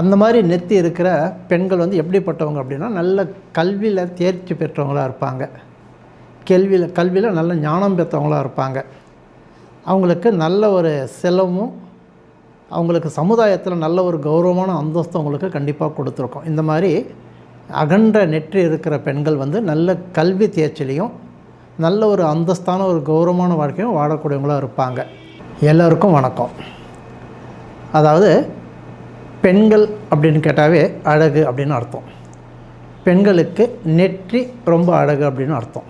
அந்த மாதிரி நெத்தி இருக்கிற பெண்கள் வந்து எப்படிப்பட்டவங்க அப்படின்னா நல்ல கல்வியில் தேர்ச்சி பெற்றவங்களாக இருப்பாங்க. கேள்வியில் கல்வியில் நல்ல ஞானம் பெற்றவங்களாக இருப்பாங்க. அவங்களுக்கு நல்ல ஒரு செலவும் அவங்களுக்கு சமுதாயத்தில் நல்ல ஒரு கௌரவமான அந்தஸ்து அவங்களுக்கு கண்டிப்பாக கொடுத்துருக்கோம். இந்த மாதிரி அகன்ற நெற்றி இருக்கிற பெண்கள் வந்து நல்ல கல்வி தேர்ச்சிலையும் நல்ல ஒரு அந்தஸ்தான ஒரு கௌரவமான வாழ்க்கையும் வாழக்கூடியவங்களாக இருப்பாங்க. எல்லோருக்கும் வணக்கம். அதாவது பெண்கள் அப்படின்னு கேட்டாவே அழகு அப்படின்னு அர்த்தம். பெண்களுக்கு நெற்றி ரொம்ப அழகு அப்படின்னு அர்த்தம்.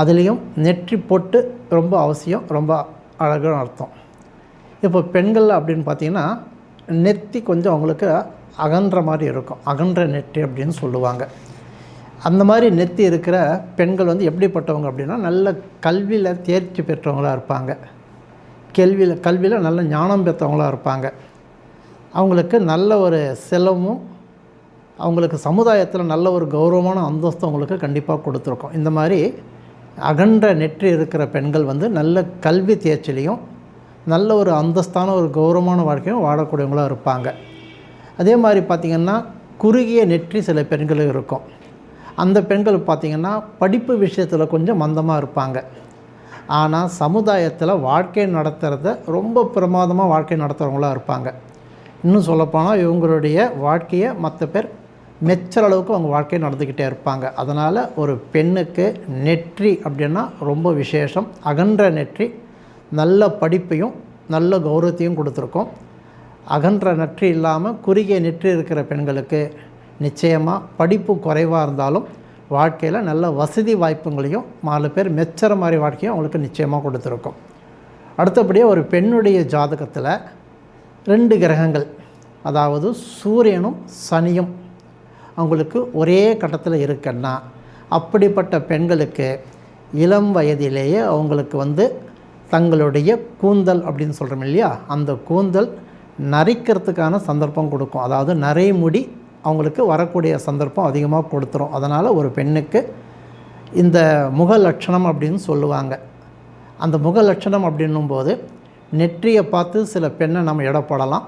அதுலேயும் நெற்றி பொட்டு ரொம்ப அவசியம் ரொம்ப அழகுன்னு அர்த்தம். இப்போ பெண்கள் அப்படின்னு பார்த்தீங்கன்னா நெத்தி கொஞ்சம் அவங்களுக்கு அகன்ற மாதிரி இருக்கும். அகன்ற நெற்றி அப்படின்னு சொல்லுவாங்க. அந்த மாதிரி நெத்தி இருக்கிற பெண்கள் வந்து எப்படிப்பட்டவங்க அப்படின்னா நல்ல கல்வியில் தேர்ச்சி பெற்றவங்களாக இருப்பாங்க. கேள்வியில் கல்வியில் நல்ல ஞானம் பெற்றவங்களாக இருப்பாங்க. அவங்களுக்கு நல்ல ஒரு செலவும் அவங்களுக்கு சமுதாயத்தில் நல்ல ஒரு கௌரவமான அந்தஸ்து அவங்களுக்கு கண்டிப்பாக கொடுத்துருக்கோம். இந்த மாதிரி அகன்ற நெற்றி இருக்கிற பெண்கள் வந்து நல்ல கல்வி தேர்ச்சிலையும் நல்ல ஒரு அந்தஸ்தான ஒரு கௌரவமான வாழ்க்கையும் வாழக்கூடியவங்களாக இருப்பாங்க. அதே மாதிரி பார்த்திங்கன்னா குறுகிய நெற்றி சில பெண்களும் இருக்கும். அந்த பெண்கள் பார்த்திங்கன்னா படிப்பு விஷயத்தில் கொஞ்சம் மந்தமாக இருப்பாங்க. ஆனால் சமுதாயத்தில் வாழ்க்கை நடத்துகிறத ரொம்ப பிரமாதமாக வாழ்க்கை நடத்துகிறவங்களாக இருப்பாங்க. இன்னும் சொல்லப்போனால் இவங்களுடைய வாழ்க்கையை மற்ற பேர் மெச்சர் அளவுக்கு அவங்க வாழ்க்கையை நடந்துக்கிட்டே இருப்பாங்க. அதனால் ஒரு பெண்ணுக்கு நெற்றி அப்படின்னா ரொம்ப விசேஷம். அகன்ற நெற்றி நல்ல படிப்பையும் நல்ல கௌரவத்தையும் கொடுத்துருக்கோம். அகன்ற நெற்றி இல்லாமல் குறுகிய நெற்றி இருக்கிற பெண்களுக்கு நிச்சயமாக படிப்பு குறைவாக இருந்தாலும் வாழ்க்கையில் நல்ல வசதி வாய்ப்புங்களையும் நாலு பேர் மெச்சர மாதிரி வாழ்க்கையும் அவங்களுக்கு நிச்சயமாக கொடுத்துருக்கோம். அடுத்தபடியாக ஒரு பெண்ணுடைய ஜாதகத்தில் ரெண்டு கிரகங்கள் அதாவது சூரியனும் சனியும் அவங்களுக்கு ஒரே கட்டத்தில் இருக்குன்னா அப்படிப்பட்ட பெண்களுக்கு இளம் வயதிலேயே அவங்களுக்கு வந்து தங்களுடைய கூந்தல் அப்படின்னு சொல்கிறோம் இல்லையா? அந்த கூந்தல் நரைக்கிறதுக்கான சந்தர்ப்பம் கொடுக்கும். அதாவது நரைமுடி அவங்களுக்கு வரக்கூடிய சந்தர்ப்பம் அதிகமாக கொடுத்துரும். அதனால் ஒரு பெண்ணுக்கு இந்த முக லட்சணம் அப்படின்னு சொல்லுவாங்க. அந்த முக லட்சணம் அப்படின்னும்போது நெற்றியை பார்த்து சில பெண்ணை நம்ம இடப்படலாம்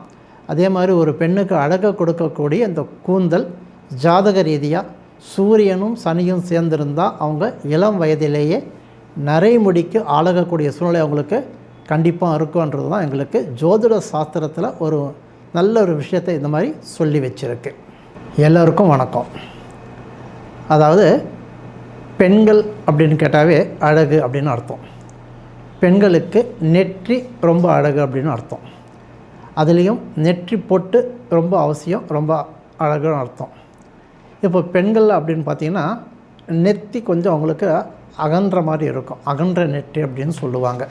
அதே மாதிரி ஒரு பெண்ணுக்கு அழகை கொடுக்கக்கூடிய இந்த கூந்தல் ஜாதக ரீதியாக சூரியனும் சனியும் சேர்ந்திருந்தால் அவங்க இளம் வயதிலேயே நரைமுடிக்கு ஆளகக்கூடிய சூழ்நிலை அவங்களுக்கு கண்டிப்பாக இருக்குன்றது தான் எங்களுக்கு ஜோதிட சாஸ்திரத்தில் ஒரு நல்ல ஒரு விஷயத்தை இந்த மாதிரி சொல்லி வச்சுருக்கு. எல்லோருக்கும் வணக்கம். அதாவது பெண்கள் அப்படின்னு கேட்டாவே அழகு அப்படின்னு அர்த்தம். பெண்களுக்கு நெற்றி ரொம்ப அழகு அப்படின்னு அர்த்தம். அதுலேயும் நெற்றி பொட்டு ரொம்ப அவசியம் ரொம்ப அழகுன்னு அர்த்தம். இப்போ பெண்கள் அப்படின்னு பார்த்தீங்கன்னா நெத்தி கொஞ்சம் அவங்களுக்கு அகன்ற மாதிரி இருக்கும். அகன்ற நெற்றி அப்படின்னு சொல்லுவாங்க.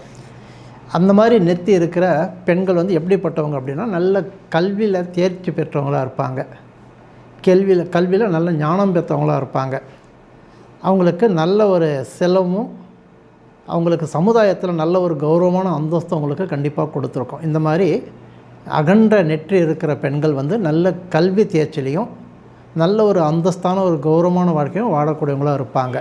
அந்த மாதிரி நெத்தி இருக்கிற பெண்கள் வந்து எப்படிப்பட்டவங்க அப்படின்னா நல்ல கல்வியில் தேர்ச்சி பெற்றவங்களாக இருப்பாங்க. கேள்வியில் கல்வியில் நல்ல ஞானம் பெற்றவங்களாக இருப்பாங்க. அவங்களுக்கு நல்ல ஒரு செலவும் அவங்களுக்கு சமுதாயத்தில் நல்ல ஒரு கௌரவமான அந்தஸ்து அவங்களுக்கு கண்டிப்பாக கொடுத்துருக்கோம். இந்த மாதிரி அகன்ற நெற்றி இருக்கிற பெண்கள் வந்து நல்ல கல்வி தேர்ச்சிலையும் நல்ல ஒரு அந்தஸ்தான ஒரு கௌரவமான வாழ்க்கையும் வாழக்கூடியவங்களாக இருப்பாங்க.